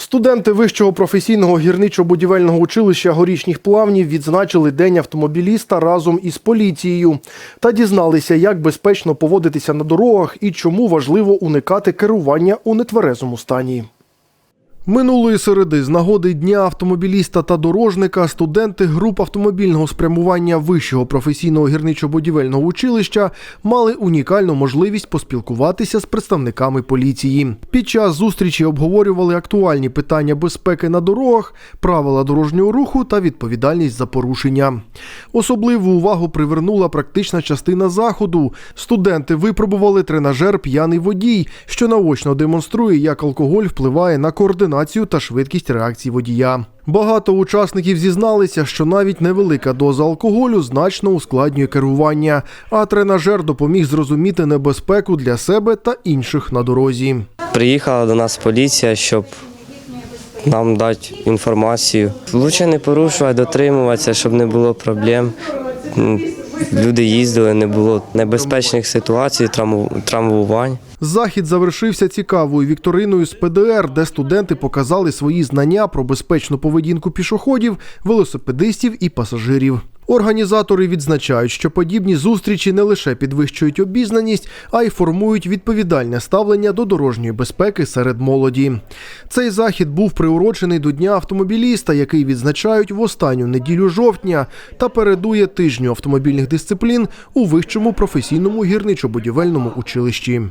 Студенти вищого професійного гірничо-будівельного училища горішніх плавнів відзначили День автомобіліста разом із поліцією та дізналися, як безпечно поводитися на дорогах і чому важливо уникати керування у нетверезому стані. Минулої середи з нагоди Дня автомобіліста та дорожника студенти груп автомобільного спрямування Вищого професійного гірничо-будівельного училища мали унікальну можливість поспілкуватися з представниками поліції. Під час зустрічі обговорювали актуальні питання безпеки на дорогах, правила дорожнього руху та відповідальність за порушення. Особливу увагу привернула практична частина заходу. Студенти випробували тренажер П'яний водій, що наочно демонструє, як алкоголь впливає на координацію та швидкість реакції водія. Багато учасників зізналися, що навіть невелика доза алкоголю значно ускладнює керування, а тренажер допоміг зрозуміти небезпеку для себе та інших на дорозі. Приїхала до нас поліція, щоб нам дати інформацію. Лучше не порушувати, дотримуватися, щоб не було проблем. Люди їздили, не було небезпечних ситуацій, травму- травмувань. Захід завершився цікавою вікториною з ПДР, де студенти показали свої знання про безпечну поведінку пішоходів, велосипедистів і пасажирів. Організатори відзначають, що подібні зустрічі не лише підвищують обізнаність, а й формують відповідальне ставлення до дорожньої безпеки серед молоді. Цей захід був приурочений до Дня автомобіліста, який відзначають в останню неділю жовтня, та передує тижню автомобільних дисциплін у вищому професійному гірничо-будівельному училищі.